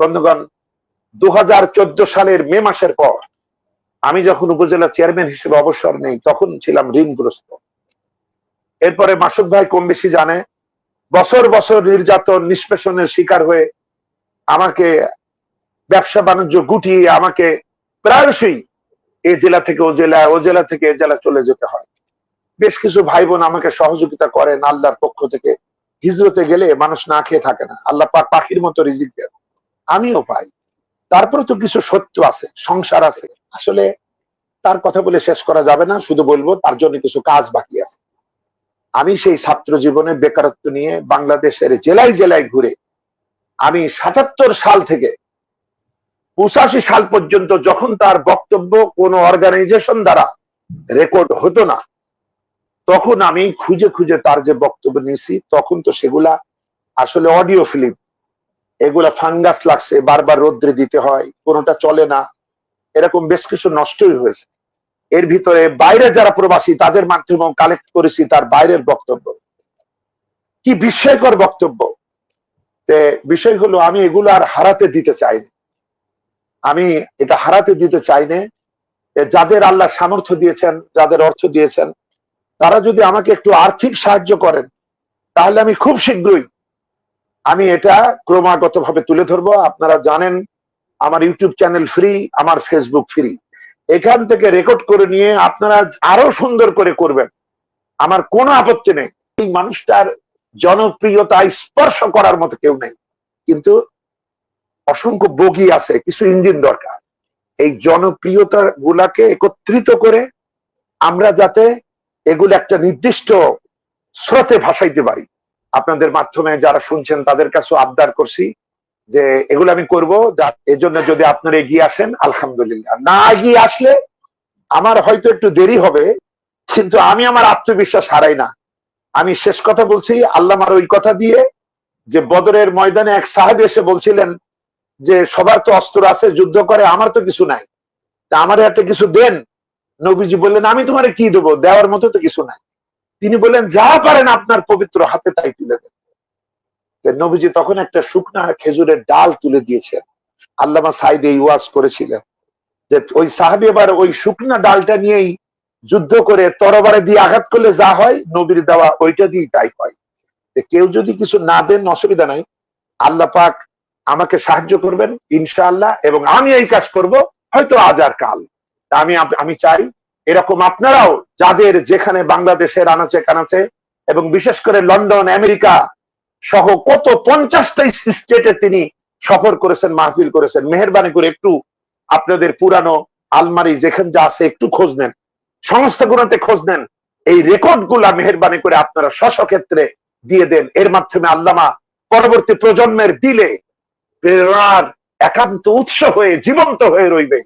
বন্ধুগণ দু হাজার চোদ্দ সালের মে মাসের পর আমি যখন উপজেলা চেয়ারম্যান হিসেবে অবসর নেই, তখন ছিলাম ঋণগ্রস্ত। এরপরে মাসুদ ভাই কম বেশি জানে, বছর বছর নির্যাতন, নিষ্পেষণের শিকার হয়ে আমাকে ব্যবসা বাণিজ্য গুটিয়ে আমাকে প্রায়শই এ জেলা থেকে ও জেলা ও জেলা থেকে এ জেলা চলে যেতে হয়। বেশ কিছু ভাই বোন আমাকে সহযোগিতা করেন আল্লাহর পক্ষ থেকে। হিজরতে গেলে মানুষ না খেয়ে থাকে না। আল্লাহ পাখির মতো রিজিক দেন। আমিও পাই। তারপরে তো কিছু সত্য আছে, সংসার আছে। আসলে তার কথা বলে শেষ করা যাবে না, শুধু বলব তার জন্য কিছু কাজ বাকি আছে। আমি সেই ছাত্র জীবনে বেকারত্ব নিয়ে বাংলাদেশের জেলায় জেলায় ঘুরে আমি সাতাত্তর সাল থেকে পঁচাশি সাল পর্যন্ত যখন তার বক্তব্য কোন অর্গানাইজেশন দ্বারা রেকর্ড হতো না, তখন আমি খুঁজে খুঁজে তার যে বক্তব্য নিয়েছি, তখন তো সেগুলা আসলে অডিও ফিল্ম এগুলা ফাঙ্গাস লাগছে, বারবার রোদ্রে দিতে হয়, কোনোটা চলে না, এরকম বেশ কিছু নষ্টই হয়েছে। এর ভিতরে বাইরে যারা প্রবাসী, তাদের মাধ্যমে কালেক্ট করেছি তার বাইরের বক্তব্য। কি বিস্ময়কর বক্তব্য। বিষয় হলো, আমি এগুলো আর হারাতে দিতে চাইনি। আমি এটা হারাতে দিতে চাইনে। যাদের আল্লাহ সামর্থ্য দিয়েছেন, যাদের অর্থ দিয়েছেন, তারা যদি আমাকে একটু আর্থিক সাহায্য করেন, তাহলে আমি খুব শীঘ্রই আমি এটা ক্রমাগত ভাবে তুলে ধরবো। আপনারা জানেন, আমার ইউটিউব চ্যানেল ফ্রি, আমার ফেসবুক ফ্রি। এখান থেকে রেকর্ড করে নিয়ে আপনারা আরও সুন্দর করে করবেন। আমার কোনো আপত্তি নেই। এই মানুষটার জনপ্রিয়তা স্পর্শ করার মতো কেউ নেই। কিন্তু অসংখ্য বগি আছে, কিছু ইঞ্জিন দরকার। এই জনপ্রিয়তা গুলাকে একত্রিত করে আমরা যাতে এগুলো একটা নির্দিষ্ট স্রোতে ভাসাইতে পারি। আপনাদের মাধ্যমে যারা শুনছেন, তাদের কাছে আবদার করছি যে এগুলো আমি করব। এজন্য যদি আপনারা এগিয়ে আসেন, আলহামদুলিল্লাহ। না এগিয়ে আসলে আমার হয়তো একটু দেরি হবে, কিন্তু আমি আমার আত্মবিশ্বাস হারাই না। আমি শেষ কথা বলছি, আল্লাহ আমার ওই কথা দিয়ে যে বদরের ময়দানে এক সাহেব এসে বলছিলেন যে, সবার তো অস্ত্র আছে, যুদ্ধ করে, আমার তো কিছু নাই। তা আমার একটা কিছু দেন। নবীজি বললেন, আমি তোমার কি দেবো? দেওয়ার মতো তো কিছু নাই। তিনি বললেন, যা পারেন আপনার পবিত্র হাতে তাই তুলে দেন। নবীজি তখন একটা শুকনা খেজুরের ডাল তুলে দিয়েছেন। আল্লামা সাইদ এই করেছিলেন যে, ওই সাহাবি এবার ওই শুকনা ডালটা নিয়েই যুদ্ধ করে তরবারে দিয়ে আঘাত করলে যা হয়, নবীর দেওয়া ওইটা দিয়ে তাই হয়। কেউ যদি কিছু না দেন, অসুবিধা নাই। আল্লাহ পাক আমাকে সাহায্য করবেন, ইনশাআল্লাহ, এবং আমি এই কাজ করব, হয়তো আজ আর কাল। আমি আমি চাই এরকম আপনারাও যাদের যেখানে বাংলাদেশের আনাচে কানাচে এবং বিশেষ করে লন্ডন, আমেরিকা সহ কত পঞ্চাশটা স্টেটে তিনি সফর করেছেন, মাহফিল করেছেন, মেহরবানি করে একটু আপনাদের পুরানো আলমারি যেখানে যা আছে একটু খোঁজ নেন। সংস্থাগুলোতে খোঁজ নেন। এই রেকর্ডগুলা মেহরবানি করে আপনারা স্ব ক্ষেত্রে দিয়ে দেন। এর মাধ্যমে আল্লামা পরবর্তী প্রজন্মের দিলে প্রেরণার একান্ত উৎস হয়ে, জীবন্ত হয়ে রইবে।